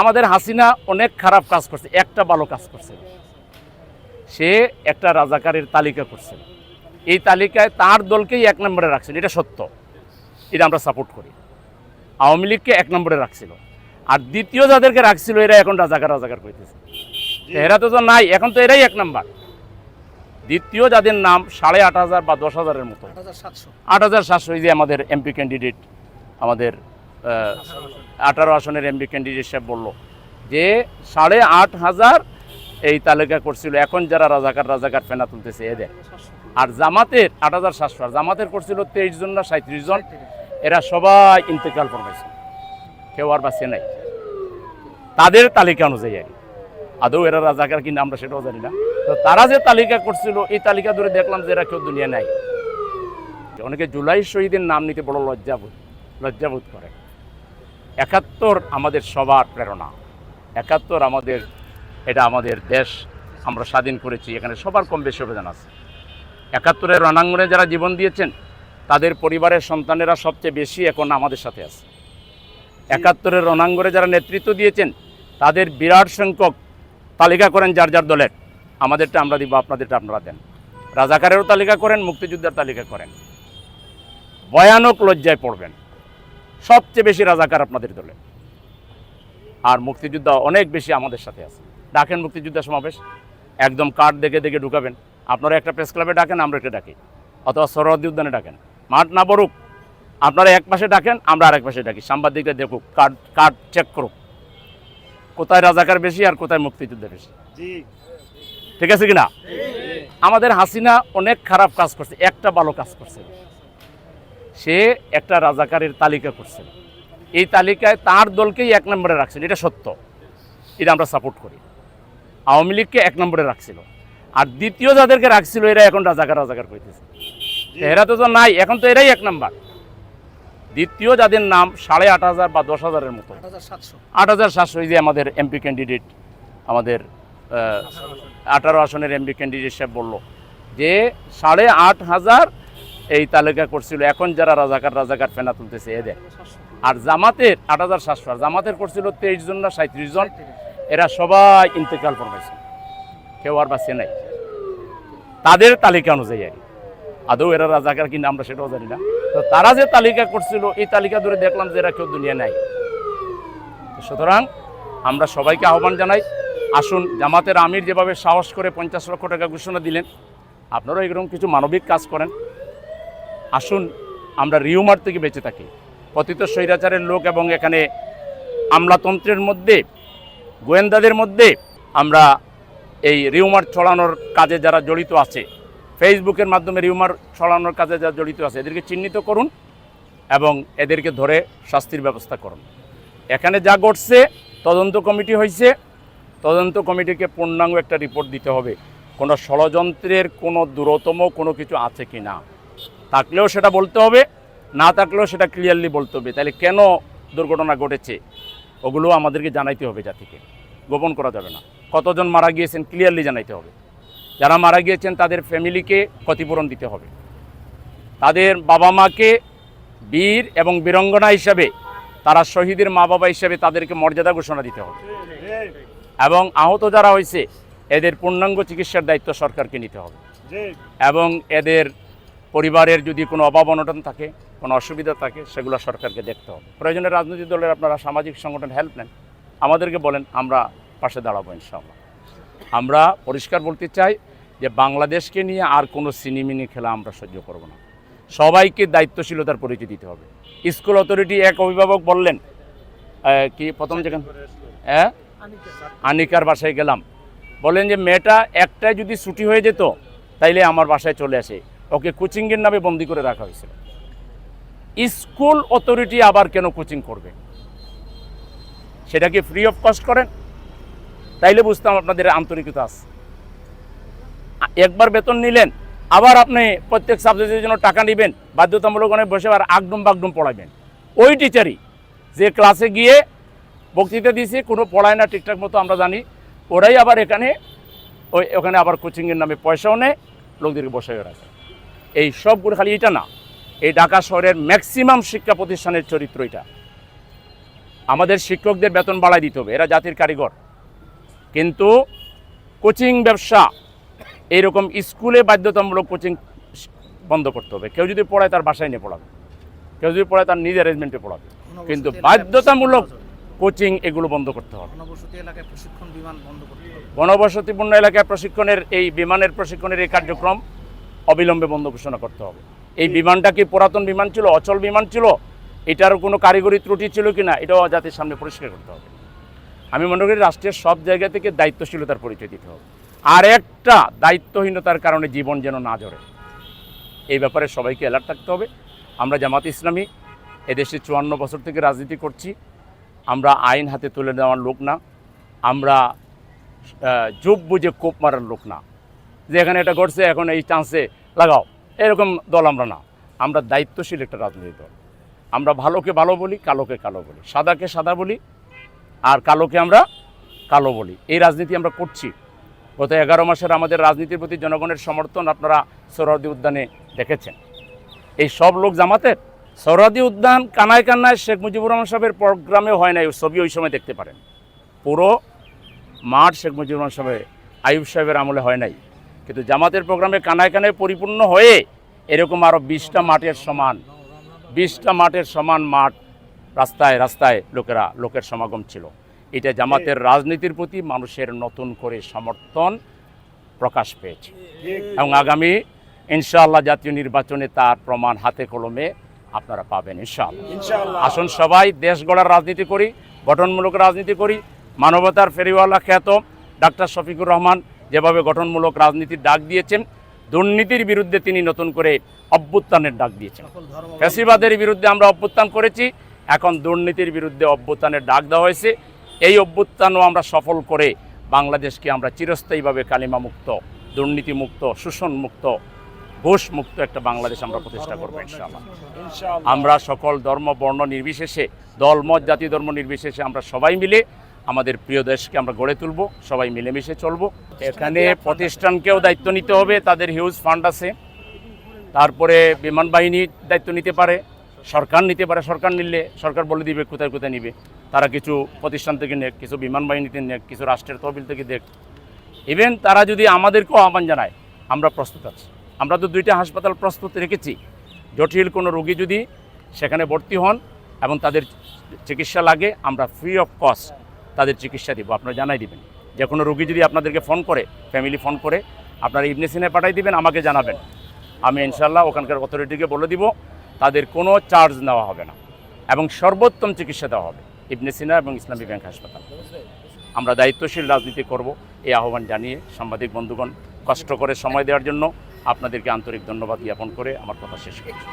আমাদের হাসিনা অনেক খারাপ কাজ করছে একটা ভালো কাজ করছে। সে একটা রাজাকারের তালিকা করছে। এই তালিকায় তার দলকেই এক নম্বরে রাখছেন এটা সত্য। এটা আমরা সাপোর্ট করি। আওয়ামী লীগকে এক নম্বরে রাখছিল। আর দ্বিতীয় যাদেরকে রাখছিল এরা এখন রাজাকার রাজাকার করতেছে। এরা তো তো নাই এখন তো এরাই এক নম্বর। দ্বিতীয় যাদের নাম সাড়ে আট হাজার বা দশ হাজারের মতো। আট হাজার সাতশো। এই যে আমাদের এমপি ক্যান্ডিডেট আমাদের আঠারো আসনের এমপি ক্যান্ডিডেট সাহেব বলল যে সাড়ে আট হাজার এই তালিকা করছিল। এখন যারা রাজাকার রাজাকার ফেনা তুলতেছে এদের আর জামাতের আট হাজার সাতশো, আর জামাতের করছিল তেইশ জন না সাঁত্রিশ জন, এরা সবাই ইন্তেকাল ফরমাইছে। কেউ আর বাঁচে নাই। তাদের তালিকা অনুযায়ী আর আদৌ এরা রাজাকার কিনা আমরা সেটাও জানি না। তো তারা যে তালিকা করছিল, এই তালিকা ধরে দেখলাম যে এরা কেউ দুনিয়া নাই। অনেকে জুলাই শহীদের নাম নিতে বড় লজ্জাবোধ লজ্জাবোধ করে। একাত্তর আমাদের সবার প্রেরণা। একাত্তর আমাদের, এটা আমাদের দেশ, আমরা স্বাধীন করেছি, এখানে সবার কম বেশি অবদান আছে। একাত্তরের রণাঙ্গনে যারা জীবন দিয়েছেন, তাদের পরিবারের সন্তানেরা সবচেয়ে বেশি এখন আমাদের সাথে আছে। একাত্তরের রণাঙ্গনে যারা নেতৃত্ব দিয়েছেন, তাদের বিরাট সংখ্যক তালিকা করেন যার যার দলের। আমাদেরটা আমরা দিব, আপনাদেরটা আপনারা দেন। রাজাকারেরও তালিকা করেন, মুক্তিযোদ্ধার তালিকা করেন। ভয়ানক লজ্জায় পড়বেন। সবচেয়ে বেশি রাজাকার আপনাদের দলে। আর মুক্তিযোদ্ধা অনেক বেশি আমাদের সাথে আছে। ডাকেন মুক্তিযোদ্ধা সমাবেশ। একদম কার্ড দেখে দেখে ঢুকাবেন। আপনারা একটা প্রেস ক্লাবে ডাকেন আমরা একটা ডাকি। অথবা সরহদ্দি উদ্যানে ডাকেন। মাঠ না বড়ুক আপনারা এক পাশে ডাকেন আমরা আরেক পাশে ডাকি। সাংবাদিকরা দেখুক কার্ড কার্ড চেক করুক। কোথায় রাজাকার বেশি আর কোথায় মুক্তিযোদ্ধা বেশি? ঠিক আছে কিনা? আমাদের হাসিনা অনেক খারাপ কাজ করছে একটা ভালো কাজ করছে। সে একটা রাজাকারের তালিকা করছে। এই তালিকায় তার দলকেই এক নম্বরে রাখছেন এটা সত্য। এটা আমরা সাপোর্ট করি। আওয়ামী লীগকে এক নম্বরে রাখছিল। আর দ্বিতীয় যাদেরকে রাখছিল এরা এখন রাজাকার রাজাকার করতেছে। এরা তো তো নাই এখন তো এরাই এক নম্বর। দ্বিতীয় যাদের নাম সাড়ে আট হাজার বা দশ হাজারের মতো। আট হাজার সাতশো। এই যে আমাদের এমপি ক্যান্ডিডেট আমাদের আঠারো আসনের এমপি ক্যান্ডিডেট সাহেব বলল যে সাড়ে আট হাজার এই তালিকা করছিল। এখন যারা রাজাকার রাজাকার ফেনা তুলতেছে এদের আর জামাতের, আট হাজার সাতশো, আর জামাতের করছিল তেইশ জন না সাঁত্রিশ জন, এরা সবাই ইন্তেকাল ফরমাইছে কেউ আর বাঁচে নাই। তাদের তালিকা অনুযায়ী আর আদৌ এরা রাজাকার কিনা আমরা সেটাও জানি না। তো তারা যে তালিকা করছিল, এই তালিকা ধরে দেখলাম যে এরা কেউ দুনিয়া নাই। সুতরাং আমরা সবাইকে আহ্বান জানাই, আসুন জামাতের আমির যেভাবে সাহস করে পঞ্চাশ লক্ষ টাকা ঘোষণা দিলেন, আপনারাও এরকম কিছু মানবিক কাজ করেন। আসুন, আমরা রিউমার থেকে বেঁচে থাকি। পতিত স্বৈরাচারের লোক এবং এখানে আমলাতন্ত্রের মধ্যে, গোয়েন্দাদের মধ্যে আমরা এই রিউমার ছড়ানোর কাজে যারা জড়িত আছে, ফেসবুকের মাধ্যমে রিউমার ছড়ানোর কাজে যারা জড়িত আছে, এদেরকে চিহ্নিত করুন এবং এদেরকে ধরে শাস্তির ব্যবস্থা করুন। এখানে যা ঘটছে, তদন্ত কমিটি হয়েছে। তদন্ত কমিটিকে পূর্ণাঙ্গ একটা রিপোর্ট দিতে হবে। কোনো ষড়যন্ত্রের কোনো দূরতম কোনো কিছু আছে কি না? থাকলেও সেটা বলতে হবে না থাকলেও সেটা ক্লিয়ারলি বলতে হবে। তাহলে কেন দুর্ঘটনা ঘটেছে? ওগুলো আমাদেরকে জানাইতে হবে জাতিকে। গোপন করা যাবে না। কতজন মারা গিয়েছেন ক্লিয়ারলি জানাইতে হবে। যারা মারা গিয়েছেন তাদের ফ্যামিলিকে ক্ষতিপূরণ দিতে হবে। তাদের বাবা মাকে বীর এবং বীরঙ্গনা হিসাবে তারা শহীদের মা বাবা হিসাবে তাদেরকে মর্যাদা ঘোষণা দিতে হবে। এবং আহত যারা হয়েছে এদের পূর্ণাঙ্গ চিকিৎসার দায়িত্ব সরকারকে নিতে হবে। এবং এদের পরিবারের যদি কোনো অভাব অনটন থাকে, কোনো অসুবিধা থাকে, সেগুলো সরকারকে দেখতে হবে। প্রয়োজনে রাজনৈতিক দলের আপনারা সামাজিক সংগঠন হেল্প নেন। আমাদেরকে বলেন, আমরা পাশে দাঁড়াবো ইনশাআল্লাহ। আমরা পরিষ্কার বলতে চাই যে বাংলাদেশকে নিয়ে আর কোনো সিনেমিনি খেলা আমরা সহ্য করব না। সবাইকে দায়িত্বশীলতার পরিচয় দিতে হবে। স্কুল অথরিটি এক অভিভাবক বললেন কি প্রথম যেখানে হ্যাঁ? আনিকার বাসায় গেলাম। বলেন যে, মেয়েটা একটাই যদি ছুটি হয়ে যেত, তাইলে আমার বাসায় চলে আসে। ওকে কোচিংয়ের নামে বন্দি করে রাখা হয়েছিল স্কুল অথরিটি আবার কেন কোচিং করবে? সেটা কি ফ্রি অফ কস্ট করেন? তাইলে বুঝতাম আপনাদের আন্তরিকতা আছে। একবার বেতন নিলেন, আবার আপনি প্রত্যেক সাবজেক্টের জন্য টাকা নেবেন, বাধ্যতামূলক অনেক বসে আর আগডুম বাগডুম পড়াবেন। ওই টিচারই যে ক্লাসে গিয়ে বক্তৃতা দিয়েছে, কোনো পড়ায় না ঠিকঠাক মতো আমরা জানি, ওরাই আবার এখানে ওই ওখানে আবার কোচিংয়ের নামে পয়সাও নেয়, লোকদেরকে বসায় রাখে। এই সবগুলো খালি এটা না। এই ঢাকা শহরের ম্যাক্সিমাম শিক্ষা প্রতিষ্ঠানের চরিত্র এটা। আমাদের শিক্ষকদের বেতন বাড়াই দিতে হবে এরা জাতির কারিগর। কিন্তু কোচিং ব্যবসা এইরকম স্কুলে বাধ্যতামূলক কোচিং বন্ধ করতে হবে। কেউ যদি পড়ায় তার বাসায় নিয়ে পড়াবে। কেউ যদি পড়ায় তার নিজের অ্যারেঞ্জমেন্টে পড়াবে। কিন্তু বাধ্যতামূলক কোচিং এগুলো বন্ধ করতে হবে। ঘনবসতি এলাকায় প্রশিক্ষণ বিমান বন্ধ করতে হবে। গণবসতিপূর্ণ এলাকায় প্রশিক্ষণের এই বিমানের প্রশিক্ষণের এই কার্যক্রম অবিলম্বে বন্ধ ঘোষণা করতে হবে। এই বিমানটা কি পুরাতন বিমান ছিল, অচল বিমান ছিল? এটার কোনো কারিগরি ত্রুটি ছিল কি না? এটাও জাতির সামনে পরিষ্কার করতে হবে। আমি মনে করি রাষ্ট্রের সব জায়গা থেকে দায়িত্বশীলতার পরিচয় দিতে হবে। আর একটা দায়িত্বহীনতার কারণে জীবন যেন না জড়ে এই ব্যাপারে সবাইকে অ্যালার্ট থাকতে হবে। আমরা জামাত ইসলামী, এদেশে চুয়ান্ন বছর থেকে রাজনীতি করছি। আমরা আইন হাতে তুলে নেওয়ার লোক না। আমরা যোগ বুঝে কোপ মারার লোক না। যে এখানে এটা ঘটছে, এখন এই চান্সে লাগাও। এরকম দল আমরা না। আমরা দায়িত্বশীল একটা রাজনৈতিক দল। আমরা ভালোকে ভালো বলি, কালোকে কালো বলি। সাদাকে সাদা বলি, আর কালোকে আমরা কালো বলি। এই রাজনীতি আমরা করছি। গত এগারো মাসের আমাদের রাজনীতির প্রতি জনগণের সমর্থন আপনারা সৌরদি উদ্যানে দেখেছেন। এই সব লোক জামাতের সৌরদি উদ্যান কানায় কান্নায় শেখ মুজিবুর রহমান সাহেবের প্রোগ্রামে হয় নাই, ছবি ওই সময় দেখতে পারেন। পুরো মাঠ শেখ মুজিবুর রহমান সাহেবের আয়ুব সাহেবের আমলে হয় নাই। কিন্তু জামাতের প্রোগ্রামে কানায় কানায় পরিপূর্ণ হয়ে এরকম আরও বিশটা মাঠের সমান বিশটা মাঠের সমান মাঠ রাস্তায় রাস্তায় লোকেরা লোকের সমাগম ছিল। এটা জামাতের রাজনীতির প্রতি মানুষের নতুন করে সমর্থন প্রকাশ পেয়েছে। এবং আগামী ইনশাআল্লাহ জাতীয় নির্বাচনে তার প্রমাণ হাতে কলমে আপনারা পাবেন ইনশাআল্লাহ। আসুন সবাই দেশ গড়ার রাজনীতি করি গঠনমূলক রাজনীতি করি। মানবতার ফেরিওয়ালা খ্যাত ডাক্তার শফিকুর রহমান যেভাবে গঠনমূলক রাজনীতির ডাক দিয়েছেন দুর্নীতির বিরুদ্ধে তিনি নতুন করে অভ্যুত্থানের ডাক দিয়েছেন। ফ্যাসিবাদের বিরুদ্ধে আমরা অভ্যুত্থান করেছি এখন দুর্নীতির বিরুদ্ধে অভ্যুত্থানের ডাক দেওয়া হয়েছে। এই অভ্যুত্থানও আমরা সফল করে বাংলাদেশকে আমরা চিরস্থায়ীভাবে কালিমা মুক্ত দুর্নীতি মুক্ত শোষণ মুক্ত ঘোষ মুক্ত একটা বাংলাদেশ আমরা প্রতিষ্ঠা করব ইনশাআল্লাহ। আমরা সকল ধর্ম বর্ণ নির্বিশেষে দলমত জাতি ধর্ম নির্বিশেষে আমরা সবাই মিলে আমাদের প্রিয় দেশকে আমরা গড়ে তুলব সবাই মিলেমিশে চলব। এখানে প্রতিষ্ঠানকেও দায়িত্ব নিতে হবে তাদের হিউজ ফান্ড আছে। তারপরে বিমান বাহিনী দায়িত্ব নিতে পারে সরকার নিতে পারে সরকার নিলে সরকার বলে দিবে কোথায় কোথায় নিবে। তারা কিছু প্রতিষ্ঠান থেকে নেক কিছু বিমান বাহিনীতে নেক কিছু রাষ্ট্রের তহবিল থেকে দেখ। ইভেন তারা যদি আমাদেরকেও আহ্বান জানায় আমরা প্রস্তুত আছি। আমরা তো দুইটা হাসপাতাল প্রস্তুত রেখেছি। জটিল কোনো রোগী যদি সেখানে ভর্তি হন এবং তাদের চিকিৎসা লাগে আমরা ফ্রি অফ কস্ট তাদের চিকিৎসা দিব, আপনারা জানাই দিবেন। যে কোনো রোগী যদি আপনাদেরকে ফোন করে ফ্যামিলি ফোন করে, আপনারা ইবনে সিনে পাঠাই দিবেন, আমাকে জানাবেন। আমি ইনশাল্লাহ ওখানকার অথরিটিকে বলে দিব, তাদের কোনো চার্জ নেওয়া হবে না এবং সর্বোত্তম চিকিৎসা দেওয়া হবে ইবনে সিনা এবং ইসলামী ব্যাংক হাসপাতাল। আমরা দায়িত্বশীল রাজনীতি করব, এই আহ্বান জানিয়ে সাংবাদিক বন্ধুগণ, কষ্ট করে সময় দেওয়ার জন্য আপনাদেরকে আন্তরিক ধন্যবাদ জ্ঞাপন করে আমার কথা শেষ করছি।